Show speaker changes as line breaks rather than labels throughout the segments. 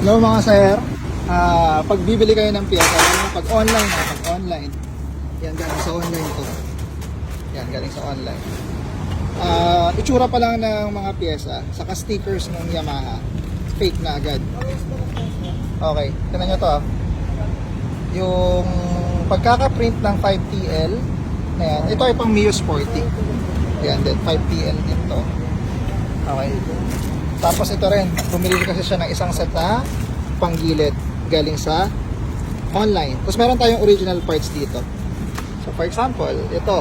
Hello mga sir, Ah, pag bibili kayo ng piyesa, na pag online ha, pag online, yan galing sa online to. Yan galing sa online. Ah, itsura pa lang ng mga piyesa, saka stickers ng Yamaha, fake na agad. Okay, tignan nyo to ah. Yung pagkaka-print ng 5TL, na yan, ito ay pang Mio Sporty. Yan din, 5TL din to. Okay. Tapos ito rin, bumili kasi siya ng isang set na panggilid galing sa online. Tapos meron tayong original parts dito. So for example, ito.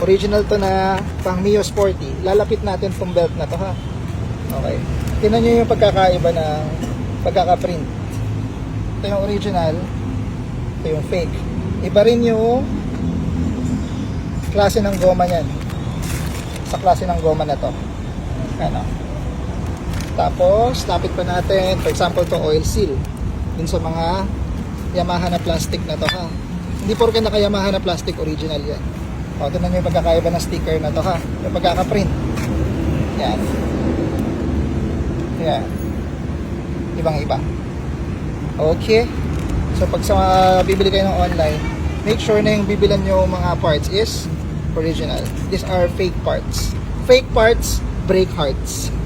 Original to na pang Mio Sporty. Lalapit natin tong belt na to ha. Okay. Tingnan nyo yung pagkakaiba ng pagkaka-print. Ito yung original. Ito yung fake. Iba rin yung klase ng goma niyan. Sa klase ng goma na to. Ano? Tapos, lapit pa natin, for example, to oil seal. Dun sa mga Yamaha na plastic na to ha. Hindi porke naka Yamaha na plastic, original yan. O, tingnan nyo yung pagkakaiba ng sticker na to ha. Yung pagkaka-print. Yan. Yan. Ibang-iba. Okay. So, pag sa bibili kayo ng online, make sure na yung bibilan nyo mga parts is original. These are fake parts. Fake parts, break hearts.